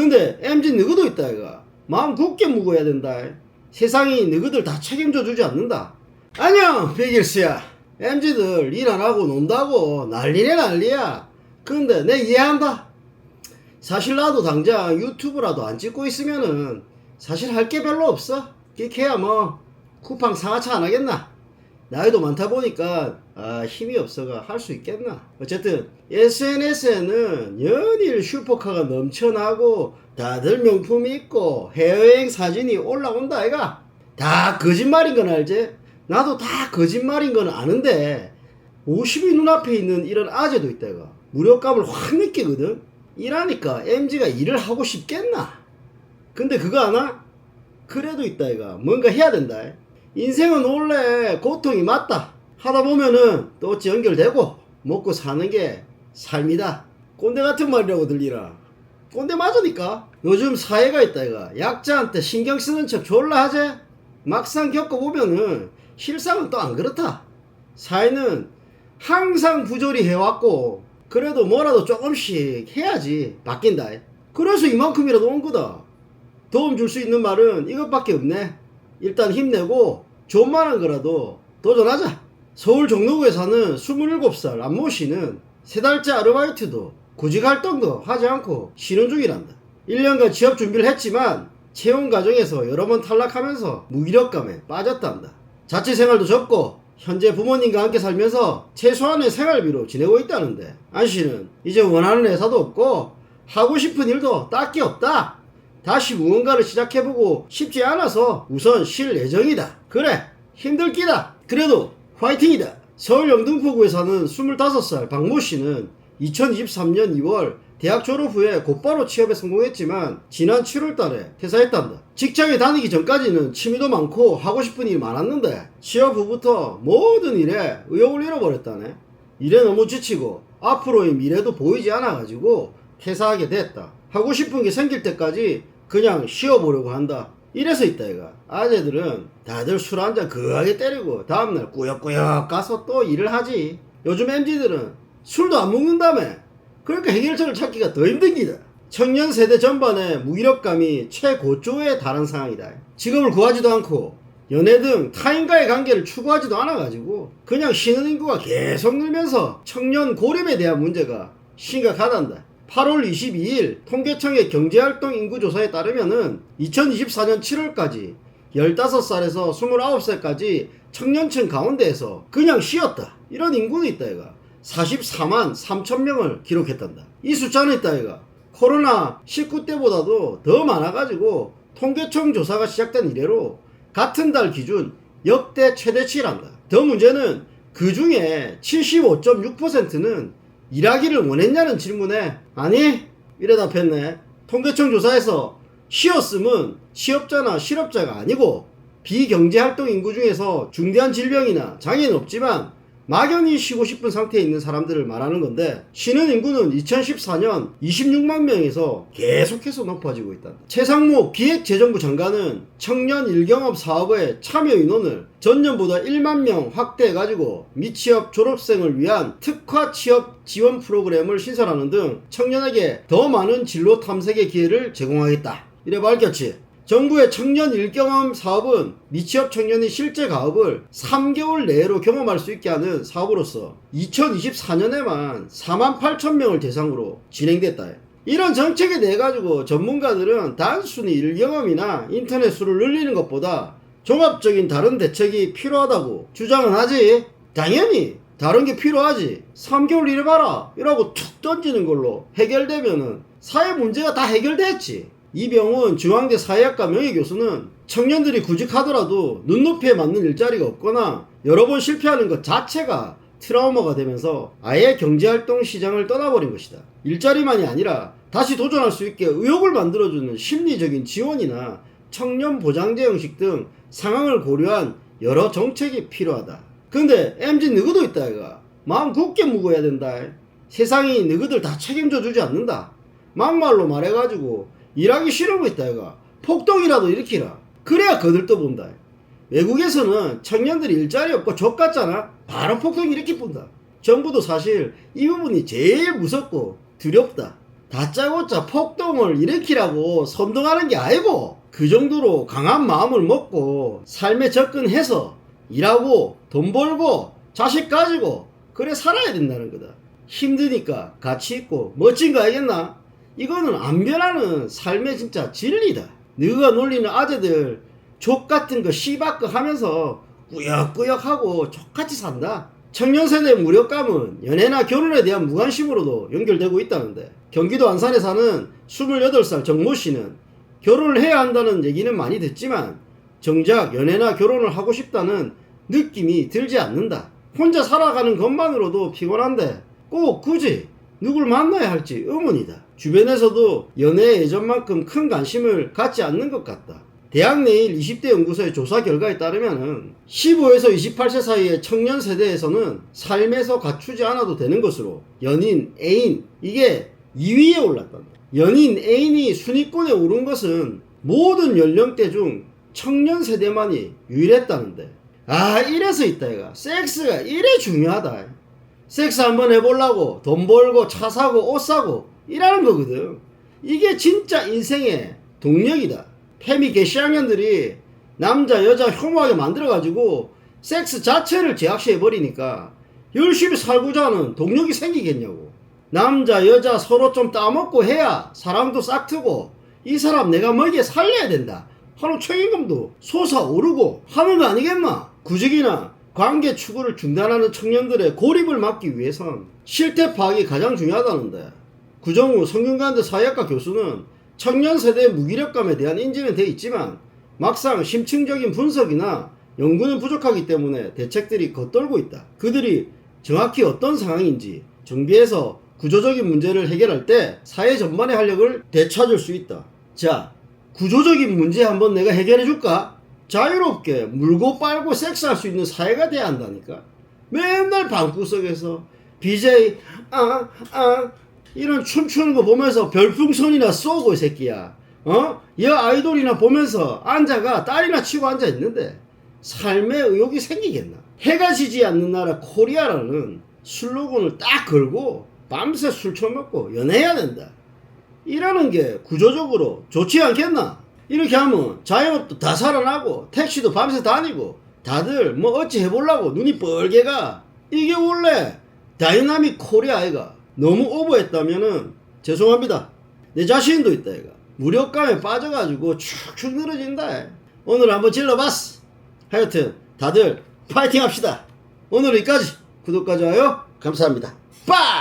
근데 MZ 너희도 있다 이가 마음 굳게 묵어야 된다. 세상이 너희들 다 책임져 주지 않는다. 안녕 백일스야. MZ들 일 안 하고 논다고. 난리네 난리야. 근데 내 이해한다. 사실 나도 당장 유튜브라도 안 찍고 있으면은 사실 할 게 별로 없어. 끼케야 뭐 쿠팡 상하차 안 하겠나 나이도 많다 보니까 아 힘이 없어가 할 수 있겠나? 어쨌든 SNS에는 연일 슈퍼카가 넘쳐나고 다들 명품이 있고 해외여행 사진이 올라온다 아이가. 다 거짓말인 건 알지? 나도 다 거짓말인 건 아는데 50이 눈앞에 있는 이런 아재도 있다 이가 무력감을 확 느끼거든. 일하니까 MG가 일을 하고 싶겠나? 근데 그거 아나? 그래도 있다 이가 뭔가 해야 된다 인생은 원래 고통이 맞다 하다 보면은 또 어찌 연결되고 먹고 사는 게 삶이다. 꼰대 같은 말이라고 들리라. 꼰대 맞으니까. 요즘 사회가 있다 이가 약자한테 신경 쓰는 척 졸라 하지? 막상 겪어보면은 실상은 또 안 그렇다. 사회는 항상 부조리 해왔고 그래도 뭐라도 조금씩 해야지 바뀐다. 그래서 이만큼이라도 온 거다. 도움 줄 수 있는 말은 이것밖에 없네. 일단 힘내고 존만한 거라도 도전하자. 서울 종로구에 사는 27살 안모 씨는 세 달째 아르바이트도 구직 활동도 하지 않고 쉬는 중이란다. 1년간 취업 준비를 했지만 채용 과정에서 여러 번 탈락하면서 무기력감에 빠졌단다. 자취 생활도 접고 현재 부모님과 함께 살면서 최소한의 생활비로 지내고 있다는데 안 씨는 이제 원하는 회사도 없고 하고 싶은 일도 딱히 없다. 다시 무언가를 시작해보고 싶지 않아서 우선 쉴 예정이다. 그래 힘들기다. 그래도 화이팅이다. 서울 영등포구에 사는 25살 박모 씨는 2023년 2월 대학 졸업 후에 곧바로 취업에 성공했지만 지난 7월 달에 퇴사했단다. 직장에 다니기 전까지는 취미도 많고 하고 싶은 일이 많았는데 취업 후부터 모든 일에 의욕을 잃어버렸다네. 일에 너무 지치고 앞으로의 미래도 보이지 않아가지고 퇴사하게 됐다. 하고 싶은 게 생길 때까지 그냥 쉬어보려고 한다. 이래서 있다 이가 아재들은 다들 술 한 잔 거하게 때리고 다음날 꾸역꾸역 가서 또 일을 하지. 요즘 MZ들은 술도 안 먹는다며. 그러니까 해결책을 찾기가 더 힘든 기다. 청년 세대 전반의 무기력감이 최고조에 달한 상황이다. 직업을 구하지도 않고 연애 등 타인과의 관계를 추구하지도 않아가지고 그냥 쉬는 인구가 계속 늘면서 청년 고립에 대한 문제가 심각하단다. 8월 22일 통계청의 경제활동 인구조사에 따르면은 2024년 7월까지 15살에서 29살까지 청년층 가운데에서 그냥 쉬었다. 이런 인구는 있다 이가. 44만 3천 명을 기록했단다. 이 숫자는 있다 이가. 코로나 19 때보다도 더 많아가지고 통계청 조사가 시작된 이래로 같은 달 기준 역대 최대치란다. 더 문제는 그 중에 75.6%는 일하기를 원했냐는 질문에 아니 이래 답했네. 통계청 조사에서 쉬었음은 취업자나 실업자가 아니고 비경제활동 인구 중에서 중대한 질병이나 장애는 없지만 막연히 쉬고 싶은 상태에 있는 사람들을 말하는 건데 쉬는 인구는 2014년 26만 명에서 계속해서 높아지고 있다. 최상무 기획재정부 장관은 청년 일경업 사업의 참여 인원을 전년보다 1만 명 확대해가지고 미취업 졸업생을 위한 특화 취업 지원 프로그램을 신설하는 등 청년에게 더 많은 진로 탐색의 기회를 제공하겠다. 이래 밝혔지. 정부의 청년 일경험 사업은 미취업 청년이 실제 가업을 3개월 내로 경험할 수 있게 하는 사업으로서 2024년에만 4만 8천 명을 대상으로 진행됐다. 이런 정책에 대해 가지고 전문가들은 단순히 일경험이나 인터넷 수를 늘리는 것보다 종합적인 다른 대책이 필요하다고 주장은 하지. 당연히 다른 게 필요하지. 3개월 일해봐라. 이라고 툭 던지는 걸로 해결되면은 사회 문제가 다 해결됐지. 이병훈 중앙대 사회학과 명예교수는 청년들이 구직하더라도 눈높이에 맞는 일자리가 없거나 여러 번 실패하는 것 자체가 트라우마가 되면서 아예 경제활동 시장을 떠나버린 것이다. 일자리만이 아니라 다시 도전할 수 있게 의욕을 만들어주는 심리적인 지원이나 청년 보장제 형식 등 상황을 고려한 여러 정책이 필요하다. 근데 MZ 누구도 있다 이가 마음 굳게 묵어야 된다. 세상이 너희들 다 책임져 주지 않는다. 막말로 말해가지고 일하기 싫으면 있다 이가. 폭동이라도 일으키라. 그래야 거들떠 본다. 외국에서는 청년들이 일자리 없고 족같잖아. 바로 폭동 일으키 본다. 정부도 사실 이 부분이 제일 무섭고 두렵다. 다짜고짜 폭동을 일으키라고 선동하는 게 아니고 그 정도로 강한 마음을 먹고 삶에 접근해서 일하고 돈 벌고 자식 가지고 그래 살아야 된다는 거다. 힘드니까 가치 있고 멋진 거 알겠나? 이거는 안 변하는 삶의 진짜 진리다. 너가 놀리는 아재들 족 같은 거 씨박거 하면서 꾸역꾸역하고 족같이 산다. 청년 세대 무력감은 연애나 결혼에 대한 무관심으로도 연결되고 있다는데 경기도 안산에 사는 28살 정모 씨는 결혼을 해야 한다는 얘기는 많이 듣지만 정작 연애나 결혼을 하고 싶다는 느낌이 들지 않는다. 혼자 살아가는 것만으로도 피곤한데 꼭 굳이 누굴 만나야 할지 의문이다. 주변에서도 연애 예전만큼 큰 관심을 갖지 않는 것 같다. 대학 내일 20대 연구소의 조사 결과에 따르면 15에서 28세 사이의 청년 세대에서는 삶에서 갖추지 않아도 되는 것으로 연인, 애인 이게 2위에 올랐다. 연인, 애인이 순위권에 오른 것은 모든 연령대 중 청년 세대만이 유일했다는데 아 이래서 있다 얘가 섹스가 이래 중요하다 섹스 한번 해보려고 돈 벌고 차 사고 옷 사고 이라는 거거든. 이게 진짜 인생의 동력이다. 페미 개시학년들이 남자 여자 혐오하게 만들어가지고 섹스 자체를 제약시해버리니까 열심히 살고자 하는 동력이 생기겠냐고. 남자 여자 서로 좀 따먹고 해야 사랑도 싹 트고 이 사람 내가 먹이에 살려야 된다. 하는 책임감도 솟아오르고 하는 거 아니겠나 구직이나 관계 추구를 중단하는 청년들의 고립을 막기 위해선 실태 파악이 가장 중요하다는데 구정우 성균관대 사회학과 교수는 청년 세대의 무기력감에 대한 인지는 돼 있지만 막상 심층적인 분석이나 연구는 부족하기 때문에 대책들이 겉돌고 있다. 그들이 정확히 어떤 상황인지 정비해서 구조적인 문제를 해결할 때 사회 전반의 활력을 되찾을 수 있다. 자, 구조적인 문제 한번 내가 해결해 줄까? 자유롭게 물고 빨고 섹스할 수 있는 사회가 돼야 한다니까. 맨날 방구석에서 BJ 아아 이런 춤추는 거 보면서 별풍선이나 쏘고 이 새끼야. 어? 여 아이돌이나 보면서 앉아가 딸이나 치고 앉아 있는데 삶의 의욕이 생기겠나? 해가 지지 않는 나라 코리아라는 슬로건을 딱 걸고 밤새 술 처먹고 연애해야 된다. 이라는 게 구조적으로 좋지 않겠나? 이렇게 하면 자영업도 다 살아나고 택시도 밤새 다니고 다들 뭐 어찌 해보려고 눈이 뻘개가. 이게 원래 다이나믹 코리아 아이가 너무 오버했다면은 죄송합니다. 내 자신도 있다 이가. 무력감에 빠져가지고 축축 늘어진다 오늘 한번 질러봤어. 하여튼 다들 파이팅 합시다. 오늘 여기까지. 구독과 좋아요 감사합니다. 빠이